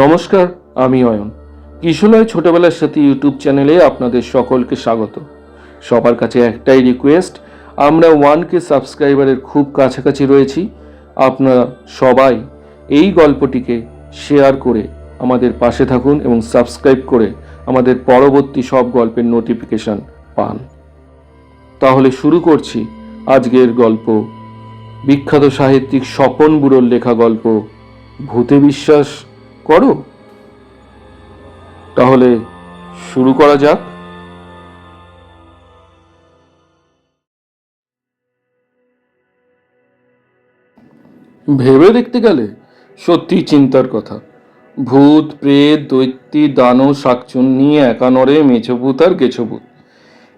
নমস্কার, আমি অয়ন। কিশোলয় ছোটবেলার সাথে ইউটিউব চ্যানেলে আপনাদের সকলকে স্বাগত। সবার কাছে একটাই রিকোয়েস্ট আমরা ওয়ানকে সাবস্ক্রাইবারের খুব কাছাকাছি রয়েছি। আপনারা সবাই এই গল্পটিকে শেয়ার করে আমাদের পাশে থাকুন এবং সাবস্ক্রাইব করে আমাদের পরবর্তী সব গল্পের নোটিফিকেশন পান। তাহলে শুরু করছি আজকের গল্প। বিখ্যাত সাহিত্যিক স্বপন বুড়োর লেখা গল্প, ভূতে বিশ্বাস করো। তাহলে শুরু করা যাক। ভেবে দেখতে গেলে সত্যি চিন্তার কথা। ভূত, প্রেত দৈত্যী দানব, শাকচুন্নি, একানরে মেছভূত আর গেছভূত।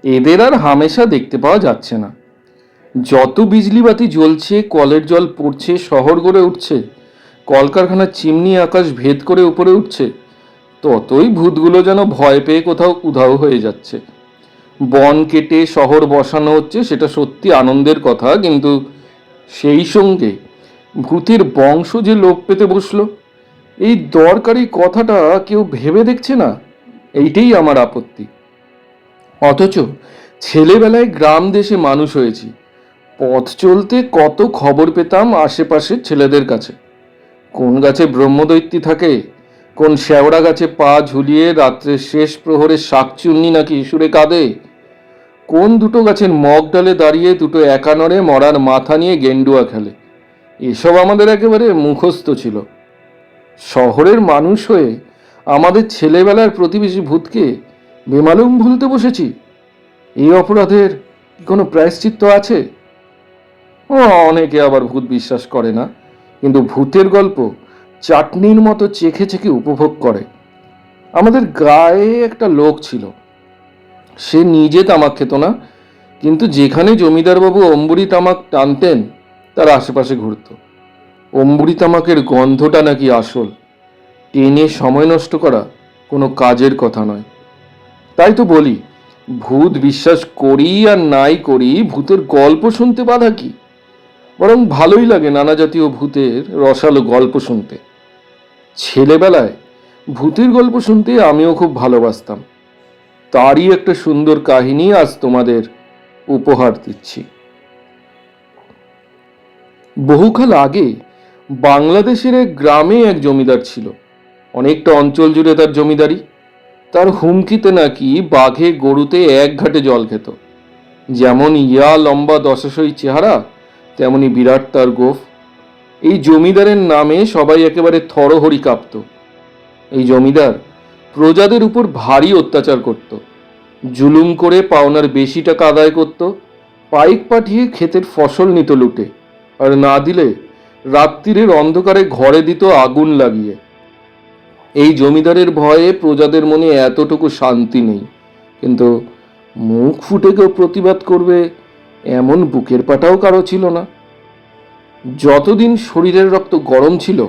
এদের আর হামেশা দেখতে পাওয়া যাচ্ছে না। যত বিজলিবাতি জ্বলছে, কলের জল পড়ছে, শহর গড়ে উঠছে কলকারখানার চিমনি আকাশ ভেদ করে উপরে উঠছে, ততই ভূতগুলো যেন ভয় পেয়ে কোথাও উধাও হয়ে যাচ্ছে। বন কেটে শহর বসানো হচ্ছে, সেটা সত্যি আনন্দের কথা, কিন্তু সেই সঙ্গে ভূতের বংশ যে লোপ পেতে বসল, এই দরকারি কথাটা কেউ ভেবে দেখছে না? এইটাই আমার আপত্তি। অথচ ছেলেবেলায় গ্রাম দেশে মানুষ হয়েছি, পথ চলতে কত খবর পেতাম আশেপাশের ছেলেদের কাছে। কোন গাছে ব্রহ্মদৈত্যী থাকে? কোন শেওড়া গাছে পা ঝুলিয়ে রাত্রের শেষ প্রহরে শাকচুন্নি নাকি সুরে কাঁদে? কোন দুটো গাছের মগ ডালে দাঁড়িয়ে দুটো একানরে মরার মাথা নিয়ে গেন্ডুয়া খেলে? এসব আমাদের একেবারে মুখস্থ ছিল। শহরের মানুষ হয়ে আমাদের ছেলেবেলার প্রতিবেশী ভূতকে বেমালুম ভুলতে বসেছি। এই অপরাধের কোনো প্রায়শ্চিত্ত আছে? ও অনেকে আবার ভূত বিশ্বাস করে না। কিন্তু ভূতের গল্প চাটনির মতো চেখে চেখে উপভোগ করে। আমাদের গায়ে একটা লোক ছিল। সে নিজে তামাক খেত না, কিন্তু যেখানে জমিদারবাবু অম্বুরি তামাক টানতেন, তার আশেপাশে ঘুরত। অম্বুরি তামাকের গন্ধটা নাকি আসল। টেনে সময় নষ্ট করা কোনো কাজের কথা নয়। তাই তো বলি, ভূত বিশ্বাস করি আর নাই করি, ভূতের গল্প শুনতে বাধা কি? বরং ভালোই লাগে নানা জাতীয় ভূতের রসালো গল্প শুনতে। ছেলেবেলায় ভূতের গল্প শুনতে আমিও খুব ভালোবাসতাম। তারই একটা সুন্দর কাহিনী আজ তোমাদের উপহার দিচ্ছি। বহুকাল আগে বাংলাদেশের এক গ্রামে এক জমিদার ছিল। অনেকটা অঞ্চল জুড়ে তার জমিদারি। তার হুমকিতে নাকি বাঘে গরুতে এক ঘাটে জল খেত। যেমন ইয়া লম্বা দশাশই চেহারা তেমনি বিরাট তার গোফ। এই জমিদারের নামে সবাই একেবারে থরহরি কাঁপত। এই জমিদার প্রজাদের উপর ভারী অত্যাচার করত। জুলুম করে পাওনার বেশি টাকা আদায় করত। পাইক পাঠিয়ে ক্ষেতের ফসল নিত লুটে। আর না দিলে রাত্রিরের অন্ধকারে ঘরে দিত আগুন লাগিয়ে। এই জমিদারের ভয়ে প্রজাদের মনে এতটুকু শান্তি নেই। কিন্তু মুখ ফুটে কেউ প্রতিবাদ করবে এমন বুকের পাটাও কারও ছিল না। যতদিন শরীরের রক্ত গরম ছিল,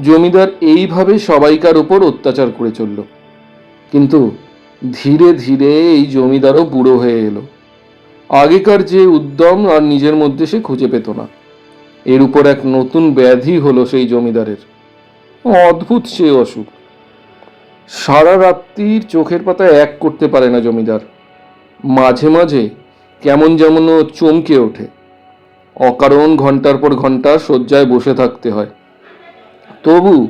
জমিদার এইভাবে সবাইকার উপর অত্যাচার করে চলল। কিন্তু ধীরে ধীরে এই জমিদারও বুড়ো হয়ে এলো। আগেকার যে উদ্যম আর নিজের মধ্যে সে খুঁজে পেত না। এর উপর এক নতুন ব্যাধি হলো সেই জমিদারের। অদ্ভুত সে অসুখ। সারা রাত্রির চোখের পাতায় এক করতে পারে না জমিদার। মাঝে মাঝে কেমন যেমন ও চমকে ওঠে। অকারণ ঘণ্টার পর ঘণ্টা শয্যায় বসে থাকতে হয়। তবু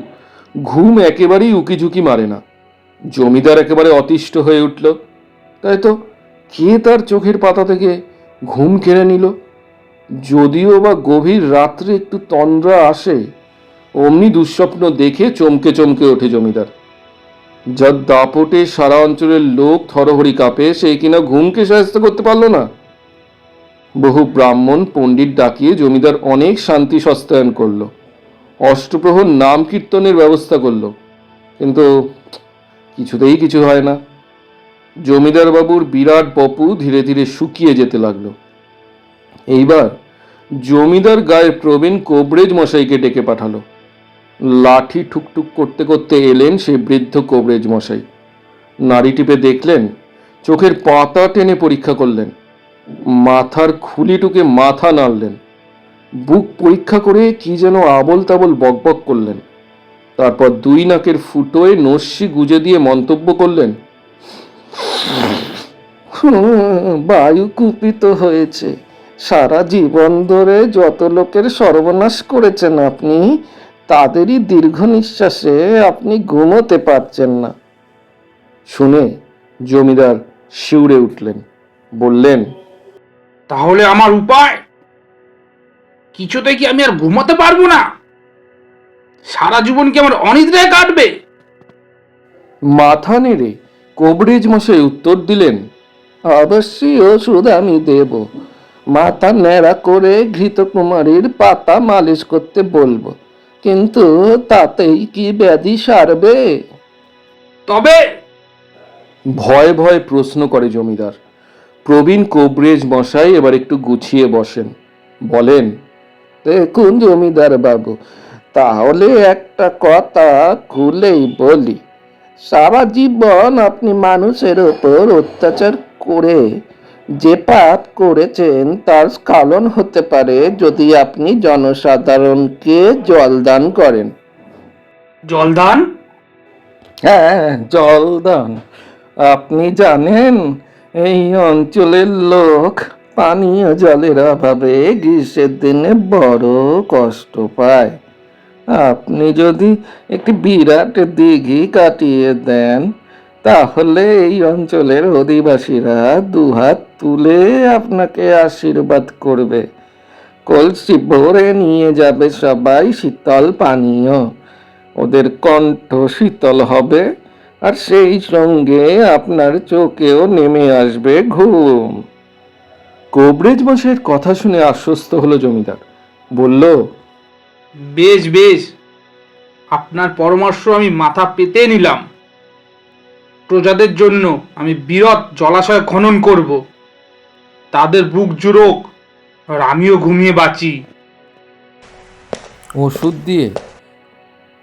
ঘুম একেবারেই উকিঝুঁকি মারে না। জমিদার একেবারে অতিষ্ঠ হয়ে উঠল। তাই তো কে তার চোখের পাতা থেকে ঘুম কেড়ে নিল? যদিও বা গভীর রাত্রে একটু তন্দ্রা আসে, অমনি দুঃস্বপ্ন দেখে চমকে চমকে ওঠে জমিদার। যার দাপটে সারা অঞ্চলের লোক থরহরি কাঁপে সেই কিনা ঘুমকে সাহায্য করতে পারল না। বহু ব্রাহ্মণ পণ্ডিত ডাকিয়ে জমিদার অনেক শান্তি সস্তায়ন করল। অষ্টপ্রহর নাম কীর্তনের ব্যবস্থা করল। কিন্তু কিছুতেই কিছু হয় না। জমিদার বাবুর বিরাট বপু ধীরে ধীরে শুকিয়ে যেতে লাগল। এইবার জমিদার গায়ে প্রবীণ কোবরেজ মশাইকে ডেকে পাঠালো। লাঠি ঠুকঠুক করতে করতে এলেন সেই বৃদ্ধ কোবরেজ মশাই। নাড়ি টিপে দেখলেন, চোখের পাতা টেনে পরীক্ষা করলেন। মাথার খুলিটুকে মাথা নাড়লেন। বুক পরীক্ষা করে কি যেন আবল তাবল বকবক করলেন। তারপর দুই নাকের ফুটোয় নস্যি গুজে দিয়ে মন্তব্য করলেন বায়ু কুপিত হয়েছে। সারা জীবন ধরে যত লোকের সর্বনাশ করেছেন আপনি, তাদেরই দীর্ঘ নিঃশ্বাসে আপনি ঘুমোতে পারছেন না। শুনে জমিদার শিউরে উঠলেন, বললেন তাহলে আমার উপায়? কিছুতে কি আমি আর ঘুমাতে পারব না? সারা জীবন কি আমার অনিদ্রায় কাটবে? মাথা নেড়ে কবরেজ মশাই উত্তর দিলেন অবশ্যই ওষুধ আমি দেব। মাথা ন্যাড়া করে ঘৃত ঘৃতকুমারীর পাতা মালিশ করতে বলব। কিন্তু তাতেই কি ব্যাধি সারবে? তবে? ভয়ে ভয়ে প্রশ্ন করে জমিদার প্রবীণ কোবরেজ মশাই এবার একটু গুছিয়ে বসেন। বলেন দেখুন জমিদার বাবু তাহলে একটা কথা খুলেই বলি। সারা জীবন আপনি মানুষের ওপর অত্যাচার করে যে পাপ করেছেন তার স্খলন হতে পারে যদি আপনি জনসাধারণকে জলদান করেন। জলদান হ্যাঁ জলদান আপনি জানেন এই অঞ্চলের লোক পানীয় জলের অভাবে গ্রীষ্মের দিনে বড় কষ্ট পায়। আপনি যদি একটি বিরাট দিঘি কাটিয়ে দেন, তাহলে এই অঞ্চলের অধিবাসীরা দুহাত তুলে আপনাকে আশীর্বাদ করবে। কলসি ভরে নিয়ে যাবে সবাই শীতল পানীয়। ওদের কণ্ঠ শীতল হবে। আর সেই সঙ্গে আপনার চোখেও নেমে আসবে ঘুম। কোবরেজ মশাইয়ের কথা শুনে আশ্বস্ত হলো জমিদার। বলল বেশ বেশ। আপনার পরামর্শ আমি মাথা পেতে নিলাম। প্রজাদের জন্য আমি বীরত জলাশয় খনন করব। তাদের বুক জুড়োক আর আমিও ঘুমিয়ে বাঁচি। ওষুধ দিয়ে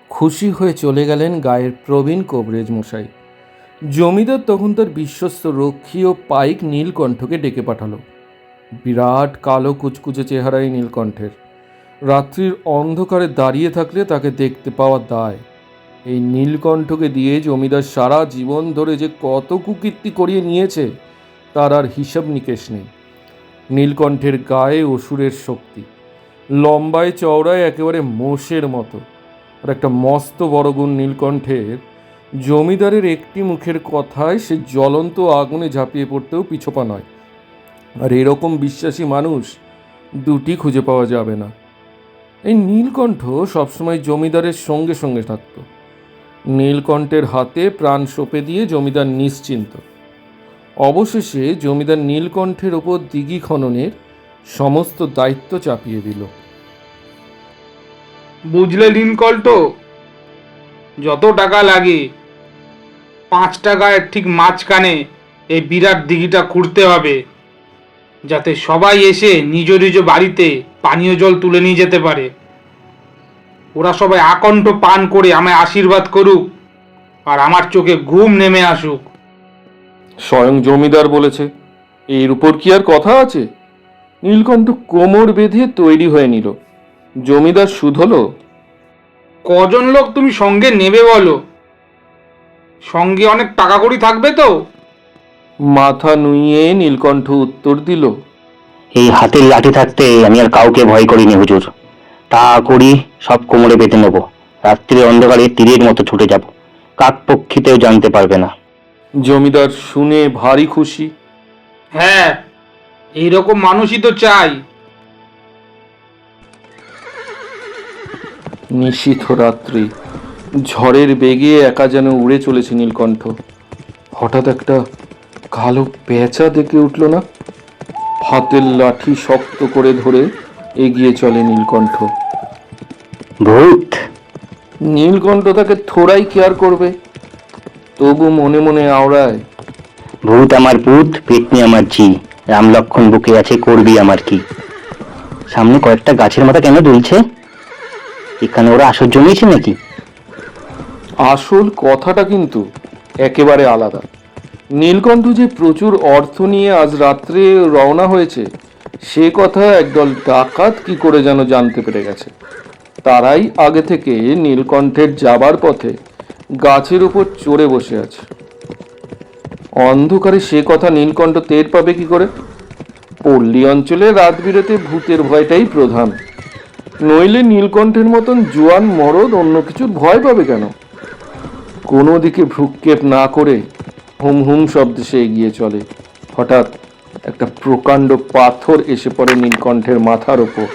খুশি হয়ে চলে গেলেন গায়ের প্রবীণ কবরেজ মশাই। জমিদার তখন তার বিশ্বস্ত রক্ষী ও পাইক নীলকণ্ঠকে ডেকে পাঠালো। বিরাট কালো কুচকুচে চেহারাই নীলকণ্ঠের। রাত্রির অন্ধকারে দাঁড়িয়ে থাকলে তাকে দেখতে পাওয়া দায়। এই নীলকণ্ঠকে দিয়ে জমিদার সারা জীবন ধরে যে কত কুকীর্তি করিয়ে নিয়েছে, তার আর হিসাব নিকেশ নেই। নীলকণ্ঠের গায়ে অসুরের শক্তি, লম্বায় চওড়ায় একেবারে মোষের মতো। আর একটা মস্ত বড় গুণ নীলকণ্ঠের, জমিদারের একটি মুখের কথায় সে জ্বলন্ত আগুনে ঝাঁপিয়ে পড়তেও পিছপা নয়। আর এরকম বিশ্বাসী মানুষ দুটি খুঁজে পাওয়া যাবে না। এই নীলকণ্ঠ সবসময় জমিদারের সঙ্গে সঙ্গে থাকত। নীলকণ্ঠের হাতে প্রাণ সঁপে দিয়ে জমিদার নিশ্চিন্ত। অবশেষে জমিদার নীলকণ্ঠের ওপর দিঘি খননের সমস্ত দায়িত্ব চাপিয়ে দিল। বুঝলে লিনকল্ট যত টাকা লাগে। পাঁচ টাকায় ঠিক মাঝখানে এই বিরাট দিঘিটা খুঁড়তে হবে, যাতে সবাই এসে নিজ নিজ বাড়িতে পানীয় জল তুলে নিয়ে যেতে পারে। ওরা সবাই আকণ্ঠ পান করে আমায় আশীর্বাদ করুক আর আমার চোখে ঘুম নেমে আসুক। স্বয়ং জমিদার বলেছে, এর উপর কি আর কথা আছে? নীলকণ্ঠ কোমর বেঁধে তৈরি হয়ে নিল। জমিদার শুধলো কজন লোক তুমি সঙ্গে নেবে বলো? সঙ্গে অনেক টাকা কড়ি থাকবে তো? মাথা নুইয়ে নীলকণ্ঠ উত্তর দিল। এই হাতের লাঠি থাকতে আমি আর কাউকে ভয় করিনি হুজুর। তা করি সব কোমরে বেঁধে নেব। রাত্রির অন্ধকারে তীরের মতো ছুটে যাব। কাক পক্ষীতেও জানতে পারবে না। জমিদার শুনে ভারী খুশি। হ্যাঁ এইরকম মানুষই তো চাই। নিশীথ রাত্রি। ঝড়ের বেগে একা যেন উড়ে চলেছে নীলকণ্ঠ। হঠাৎ একটা কালো পেঁচা দেখে উঠল না? হাতের লাঠি শক্ত করে ধরে এগিয়ে চলে নীলকণ্ঠ। ভূত! নীলকণ্ঠ তাকে থোড়াই কেয়ার করবে। তবু মনে মনে আওড়ায় ভূত আমার ভূত পেটনি আমার জি রাম লক্ষণ বুকে আছে করবি আমার কি? সামনে কয়েকটা গাছের মাথা কেন দুলছে? এখানে ওরা আসর জমিয়েছে নাকি? আসল কথাটা কিন্তু একেবারে আলাদা। নীলকণ্ঠ যে প্রচুর অর্থ নিয়ে আজ রাত্রে রওনা হয়েছে, সে কথা একদল ডাকাত কি করে যেন জানতে পেরে গেছে। তারাই আগে থেকে নীলকণ্ঠের যাবার পথে গাছের উপর চড়ে বসে আছে। অন্ধকারে সে কথা নীলকণ্ঠ টের পাবে কি করে? পল্লী অঞ্চলে রাত বিরেতে ভূতের ভয়টাই প্রধান। নইলে নীলকণ্ঠের মতন জোয়ান মরদ অন্য কিছুর ভয় পাবে কেন? কোনো দিকে ভ্রুক্ষেপ না করে হুম হুম শব্দে সে এগিয়ে চলে। হঠাৎ একটা প্রকাণ্ড পাথর এসে পড়ে নীলকণ্ঠের মাথার ওপর।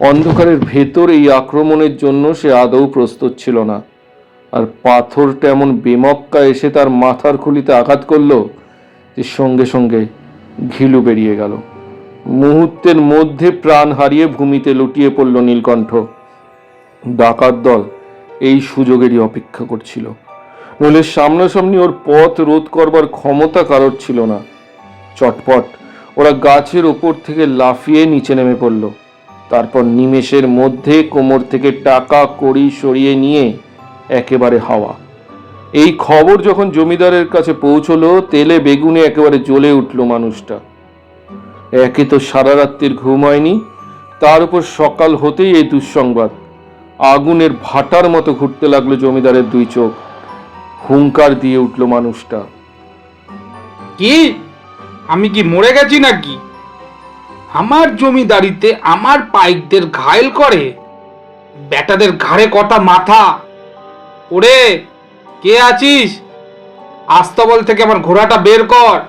অন্ধকারের ভেতর এই আক্রমণের জন্য সে আদৌ প্রস্তুত ছিল না। আর পাথরটা এমন বেমক্কা এসে তার মাথার খুলিতে আঘাত করল যে সঙ্গে সঙ্গে ঘিলু বেরিয়ে গেল। মুহূর্তের মধ্যে প্রাণ হারিয়ে ভূমিতে লুটিয়ে পড়ল নীলকণ্ঠ। ডাকাত দল এই সুযোগেরই অপেক্ষা করছিল। নইলে সামনাসামনি ওর পথ রোধ করবার ক্ষমতা কারোর ছিল না। চটপট ওরা গাছের ওপর থেকে লাফিয়ে নিচে নেমে পড়ল। তারপর নিমেষের মধ্যে কোমর থেকে টাকা, কড়ি সরিয়ে নিয়ে একেবারে হাওয়া। এই খবর যখন জমিদারের কাছে পৌঁছলো, তেলে বেগুনে একেবারে জ্বলে উঠল মানুষটা। একে তো সারা রাত্রির ঘুম হয়নি, তার উপর সকাল হতেই এই দুঃসংবাদ। আগুনের ভাটার মতো ঘুরতে লাগল জমিদারের দুই চোখ। হুঙ্কার দিয়ে উঠল মানুষটা। কি? আমি কি মরে গেছি নাকি? আমার জমিদারিতে আমার পাইকদের ঘায়েল করে? বেটাদের ঘাড়ে কটা মাথা? ওরে, কে আছিস? আস্তবল থেকে আমার ঘোড়াটা বের কর।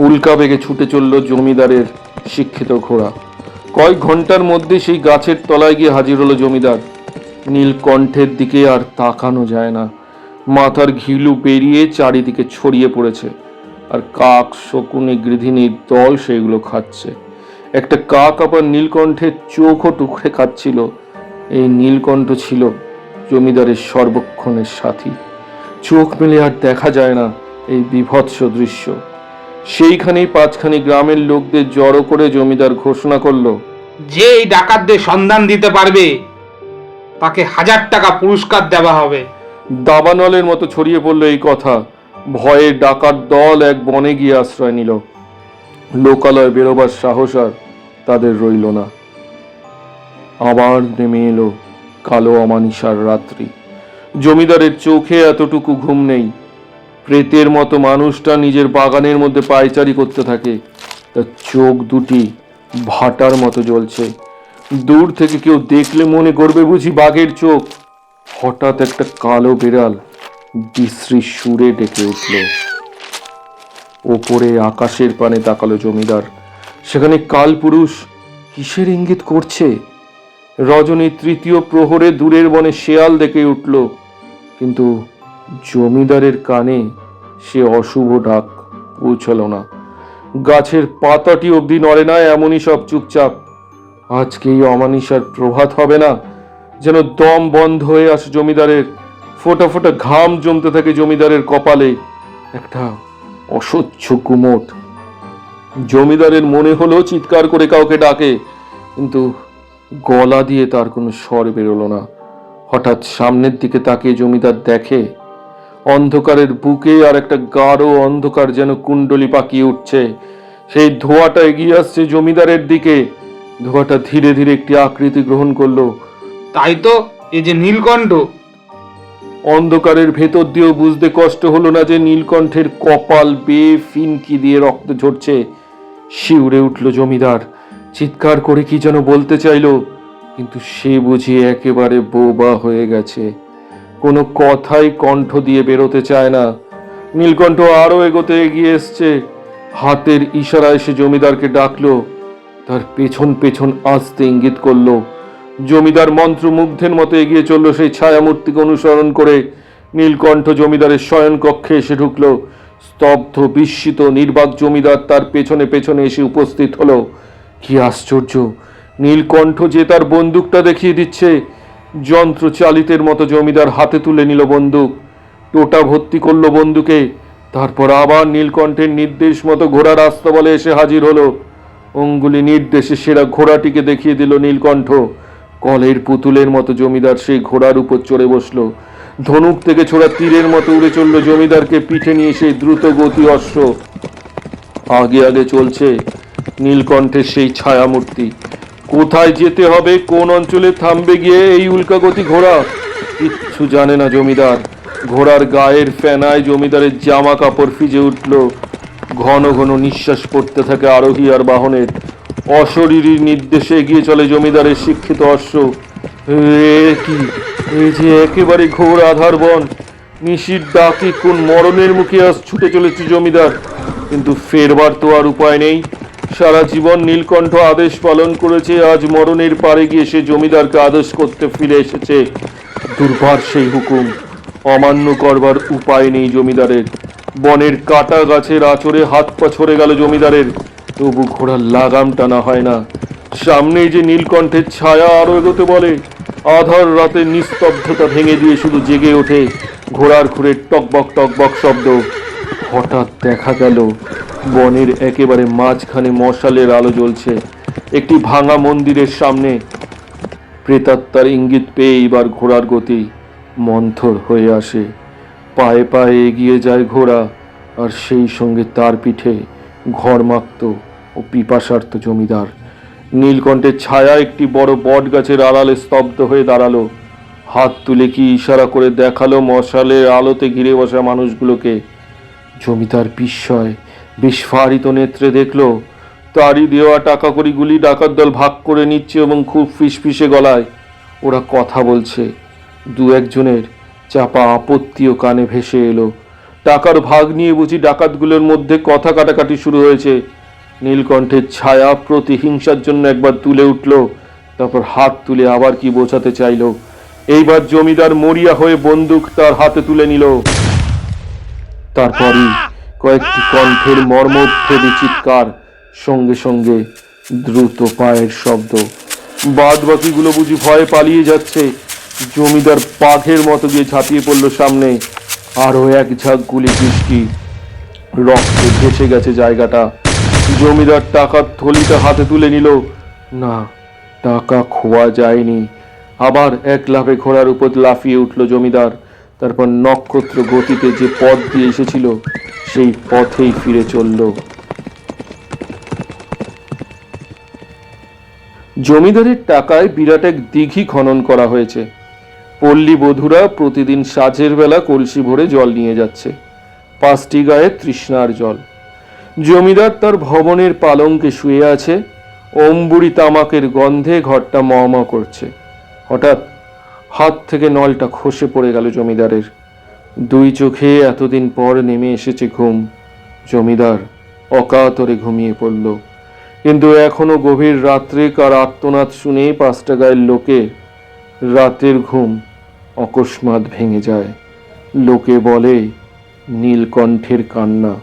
উল্কা বেগে ছুটে চলল জমিদারের শিক্ষিত ঘোড়া। কয়েক ঘণ্টার মধ্যে সেই গাছের তলায় গিয়ে হাজির হলো জমিদার। নীলকণ্ঠের দিকে আর তাকানো যায় না। মাথার ঘিলু বেরিয়ে চারিদিকে ছড়িয়ে পড়েছে। আর কাক, শকুনি গৃধিনীর দল সেগুলো খাচ্ছে। একটা কাক আবার নীলকণ্ঠের চোখও টুকরে খাচ্ছিল। এই নীলকণ্ঠ ছিল জমিদারের সর্বক্ষণের সাথী। চোখ মেলে আর দেখা যায় না এই বিভৎস দৃশ্য। সেইখানেই পাঁচখানি গ্রামের লোকদের জড়ো করে জমিদার ঘোষণা করল যে এই ডাকাতদের সন্ধান দিতে পারবে তাকে হাজার টাকা পুরস্কার দেওয়া হবে। দাবানলের মতো ছড়িয়ে পড়ল এই কথা। ভয়ে ডাকাত দল এক বনে গিয়ে আশ্রয় নিল। লোকালয় বেরোবার সাহস আর তাদের রইল না। আবার নেমে এলো কালো অমানিসার রাত্রি। জমিদারের চোখে এতটুকু ঘুম নেই। প্রেতের মতো মানুষটা নিজের বাগানের মধ্যে পায়চারি করতে থাকে। তার চোখ দুটি ভাটার মতো জ্বলছে। দূর থেকে কেউ দেখলে মনে করবে বুঝি বাঘের চোখ। হঠাৎ একটা কালো বিড়াল বিশ্রী সুরে ডেকে উঠল। ওপরে আকাশের পানে তাকালো জমিদার। সেখানে কালপুরুষ কিসের ইঙ্গিত করছে? রজনী তৃতীয় প্রহরে দূরের বনে শেয়াল দেখে উঠল। কিন্তু জমিদারের কানে সে অশুভ ডাক পৌঁছালো না। গাছের পাতাটি অবধি নড়ে না, এমনই সব চুপচাপ। আজকে এই অমানিসার প্রভাত হবে না, যেন দম বন্ধ হয়ে আসে জমিদারের। ফোটা ফোটা ঘাম জমতে থাকে জমিদারের কপালে। একটা অসহ্য কুমোট জমিদারের মনে হলো চিৎকার করে কাউকে ডাকে, কিন্তু গলা দিয়ে তার কোনো স্বর বেরোলো না। হঠাৎ সামনের দিকে তাকিয়ে জমিদার দেখে অন্ধকারের বুকে আর একটা গাঢ় অন্ধকার যেন কুণ্ডলি পাকিয়ে উঠছে। সেই ধোঁয়াটা এগিয়ে আসছে জমিদারের দিকে। ধোঁয়াটা ধীরে ধীরে একটি আকৃতি গ্রহণ করল। তাই তো এই যে নীলকণ্ঠ। অন্ধকারের ভেতর দিয়েও বুঝতে কষ্ট হলো না যে নীলকণ্ঠের কপাল বেয়ে ফিনকি দিয়ে রক্ত ঝরছে। শিউরে উঠল জমিদার। চিৎকার করে কি যেন বলতে চাইলো কিন্তু সে বুঝি একেবারে বোবা হয়ে গেছে। কোনো কথাই কণ্ঠ দিয়ে বেরোতে চায় না। নীলকণ্ঠ আরও এগোতে এগিয়ে এসছে। হাতের ইশারায় সে জমিদারকে ডাকলো। তার পেছন পেছন আসতে ইঙ্গিত করল। জমিদার মন্ত্রমুগ্ধের মতো এগিয়ে চলল সেই ছায়ামূর্তিকে অনুসরণ করে। নীলকণ্ঠ জমিদারের শয়ন কক্ষে এসে ঢুকলো। স্তব্ধ, বিস্মিত, নির্বাক জমিদার তার পেছনে পেছনে এসে উপস্থিত হলো। কি আশ্চর্য! নীলকণ্ঠ যে তার বন্দুকটা দেখিয়ে দিচ্ছে যন্ত্র চালিতের মতো জমিদার হাতে তুলে নিল বন্দুক। টোটা ভর্তি করল বন্দুকে। তারপর আবার নীলকণ্ঠের নির্দেশ মতো ঘোড়ার রাস্তা বলে এসে হাজির হলো। অঙ্গুলি নির্দেশে সেরা ঘোড়াটিকে দেখিয়ে দিল নীলকণ্ঠ। কলের পুতুলের মতো জমিদার সেই ঘোড়ার উপর চড়ে বসল। ধনুক থেকে ছোড়া তীরের মতো উড়ে চলল জমিদারকে পিঠে নিয়ে সেই দ্রুত গতি অশ্ব। আগে আগে চলছে নীলকণ্ঠের সেই ছায়ামূর্তি। কোথায় যেতে হবে, কোন অঞ্চলে থামবে গিয়ে এই উল্কাগতি ঘোড়া? কিচ্ছু জানে না জমিদার। ঘোড়ার গায়ের ফেনায় জমিদারের জামা কাপড় ফিজে উঠল। ঘন ঘন নিঃশ্বাস পড়তে থাকে আরোহী আর বাহনের। অশরীরী নির্দেশে এগিয়ে চলে জমিদারের শিক্ষিত অশ্ব। কি? এই যে একেবারে ঘোর আধার বন। নিশির ডাকে কোন মরণের মুখে আজ ছুটে চলেছে জমিদার। কিন্তু ফেরবার তো আর উপায় নেই। সারা জীবন নীলকণ্ঠ আদেশ পালন করেছে। আজ মরণের পারে গিয়ে সে জমিদারকে আদেশ করতে ফিরে এসেছে। দুর্বার সেই হুকুম। অমান্য করবার উপায় নেই জমিদারের। বনের কাটা গাছের আচরে হাত পা ছড়ে গেল জমিদারের। তবু ঘোড়ার লাগাম টানা হয় না। সামনেই যে নীলকণ্ঠের ছায়া আরও এগোতে বলে, আধার রাতে নিস্তব্ধতা ভেঙে দিয়ে শুধু জেগে ওঠে। ঘোড়ার খুঁড়ে টকবক টকবক শব্দ। হঠাৎ দেখা গেল, বনের একেবারে মাঝখানে মশালের আলো জ্বলছে। একটি ভাঙা মন্দিরের সামনে। প্রেতাত্মার ইঙ্গিত পেয়ে এবার ঘোড়ার গতি মন্থর হয়ে আসে। পায়ে পায়ে এগিয়ে যায় ঘোড়া, আর সেই সঙ্গে তার পিঠে ঘরমাক্ত ও পিপাসার্থ জমিদার। নীলকণ্ঠের ছায়া একটি বড় বট গাছের আড়ালে স্তব্ধ হয়ে দাঁড়াল। হাত তুলে কি ইশারা করে দেখাল মশালের আলোতে ঘিরে বসা মানুষগুলোকে? জমিদার বিস্ময় বিস্ফারিত নেত্রে দেখল, তারই দেওয়া টাকা কড়িগুলি ডাকাত দল ভাগ করে নিচ্ছে এবং খুব ফিসফিসে গলায়। ওরা কথা বলছে। দু একজনের চাপা আপত্তিও কানে ভেসে এলো। টাকার ভাগ নিয়ে বুঝি ডাকাতগুলোর মধ্যে কথা কাটাকাটি শুরু হয়েছে। নীলকণ্ঠের ছায়া প্রতিহিংসার জন্য একবার তুলে উঠল, তারপর হাত তুলে আবার কি বোঝাতে চাইলো। এইবার জমিদার মরিয়া হয়ে বন্দুক তার হাতে তুলে নিল। তারপরই কয়েকটি কণ্ঠের মর্মভেদী চিৎকার সঙ্গে সঙ্গে দ্রুত পায়ের শব্দ। বাদ বাকিগুলো বুঝি ভয়ে পালিয়ে যাচ্ছে। জমিদার বাঘের মতো গিয়ে ঝাঁপিয়ে পড়ল সামনে। আরও এক ঝাঁক গুলি বৃষ্টি। রক্তে ভেসে গেছে জায়গাটা। জমিদার টাকার থলিটা হাতে তুলে নিল। না, টাকা খোয়া যায়নি। আবার এক লাফে ঘোড়ার উপর লাফিয়ে উঠল জমিদার। তারপর নক্ষত্র গতিতে যে পথ দিয়ে এসেছিল, সেই পথেই ফিরে চলল। জমিদারের টাকায় বিরাট এক দিঘি খনন করা হয়েছে। পল্লী বধূরা প্রতিদিন সাঁঝের বেলা কলসি ভরে জল নিয়ে যাচ্ছে। পাঁচটি গায়ে তৃষ্ণার জল। জমিদার তার ভবনের পালঙ্কে শুয়ে আছে। অম্বুরি তামাকের গন্ধে ঘরটা মম করছে। হঠাৎ হাত থেকে নলটা খসে পড়ে গেল জমিদারের। দুই চোখে এতদিন পর নেমে এসেছে ঘুম। জমিদার অকাতরে ঘুমিয়ে পড়ল। কিন্তু এখনও গভীর রাত্রে কার আত্মনাদ শুনে পাঁচটা গায়ের লোকে রাতের ঘুম অকস্মাৎ ভেঙে যায়। লোকে বলে, নীলকণ্ঠের কান্না।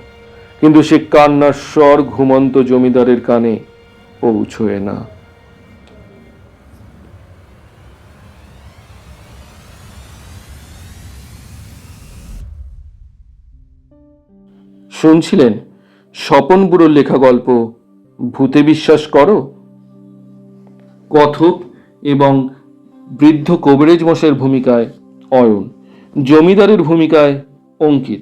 কিন্তু সে কান্নার স্বর ঘুমন্ত জমিদারের কানে পৌঁছয় না। শুনছিলেন? স্বপন বুড়োর লেখা গল্প, ভূতে বিশ্বাস করো? কথক এবং বৃদ্ধ কবরেজ মশের ভূমিকায় অয়ন, জমিদারের ভূমিকায় অঙ্কিত,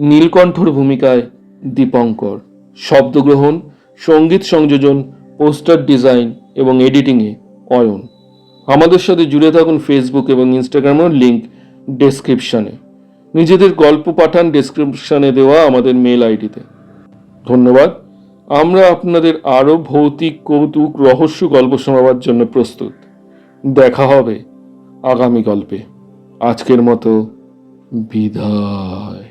নীলকণ্ঠর ভূমিকায় দীপঙ্কর, শব্দগ্রহণ, সংগীত সংযোজন, পোস্টার ডিজাইন এবং এডিটিংয়ে অয়ন। আমাদের সাথে জুড়ে থাকুন ফেসবুক এবং ইনস্টাগ্রামের লিঙ্ক ডেসক্রিপশনে। নিজেদের গল্প পাঠান ডেসক্রিপশনে দেওয়া আমাদের মেল আইডিতে ধন্যবাদ। আমরা আপনাদের আরও ভৌতিক, কৌতুক, রহস্য গল্প শোনাবার জন্য প্রস্তুত। দেখা হবে আগামী গল্পে। আজকের মতো বিদায়।